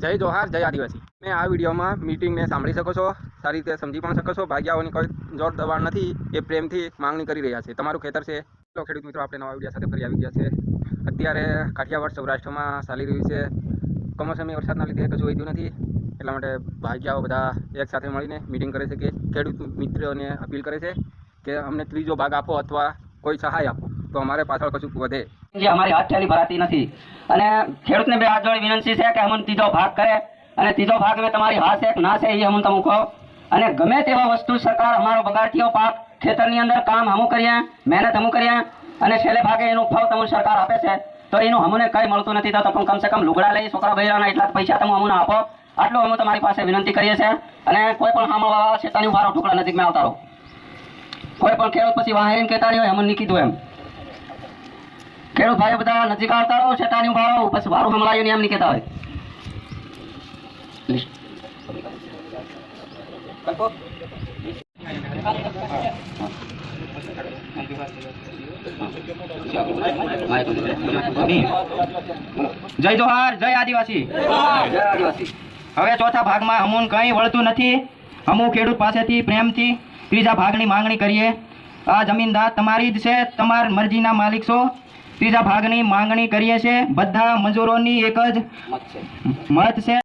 જય જોહાર, જય આદિવાસી. મેં આ વિડીયોમાં મિટિંગને સાંભળી શકો છો. સારી રીતે સમજી પણ શકો છો. ભાગ્યાઓની કોઈ જોર દબાણ નથી. એ પ્રેમથી માંગણી કરી રહ્યા છે. તમારું ખેતર છે. તો ખેડૂત મિત્રો, આપણે નવા વીડિયો સાથે ફરી આવી ગયા છે અત્યારે કાઠિયાવાડ સૌરાષ્ટ્રમાં ચાલી રહ્યું છે. કમોસમી વરસાદના લીધે કશું વધ્યું નથી. એટલા માટે ભાગ્યાઓ બધા એક સાથે મળીને મીટિંગ કરે છે કે ખેડૂત મિત્રોને અપીલ કરે છે કે અમને ત્રીજો ભાગ આપો અથવા કોઈ સહાય આપો. તો અમારે પાછળ કશું વધે. અમારી હાથ ભરાતી નથી. અને ખેડૂતને બે હાથ જોડે વિનંતી છે કે અમને ત્રીજો ભાગ કરે. અને ત્રીજો ભાગ મેં તમારી હા છે ના છે એ અમને તમે કહો. અને ગમે તેવા વસ્તુ સરકાર અમારો બગાડતીઓ પાક ખેતરની અંદર કામ અમુક કરીએ, મહેનત અમુક કરીએ, અને છેલ્લે ભાગે એનું ફળ તમને સરકાર આપે છે, તો એનું અમને કંઈ મળતું નથી, તો તમે કમસે કમ લુગડા લઈ, છોકરા બૈરાના એટલા પૈસા તમે અમને આપો. આટલું અમે તમારી પાસે વિનંતી કરીએ છીએ. અને કોઈ પણ સાંભળવા છે તેની ઉભારો ટુકડા નજીકમાં આવતા રહો. કોઈ પણ ખેડૂત પછી વાહેરીને કહેતા નહીં હોય અમને કીધું એમ. ખેડૂત ભાઈઓ બધા નજીક આવતા રહો, શેતાની ઊભા રહો, પછી વારું ને એમ નહીં કહેતા હોય. જય જોહાર, જય આદિવાસી. જય આદિવાસી હવે ચોથા ભાગમાં અમુન કંઈ વળતું નથી. અમુ ખેડૂત પાસેથી પ્રેમથી ત્રીજા ભાગની માંગણી કરીએ. આ જમીનદાર તમારી જ છે, તમારી મરજીના માલિક છો. ત્રીજા ભાગની માંગણી કરીએ છીએ. બધા મજૂરોની એક જ મત છે.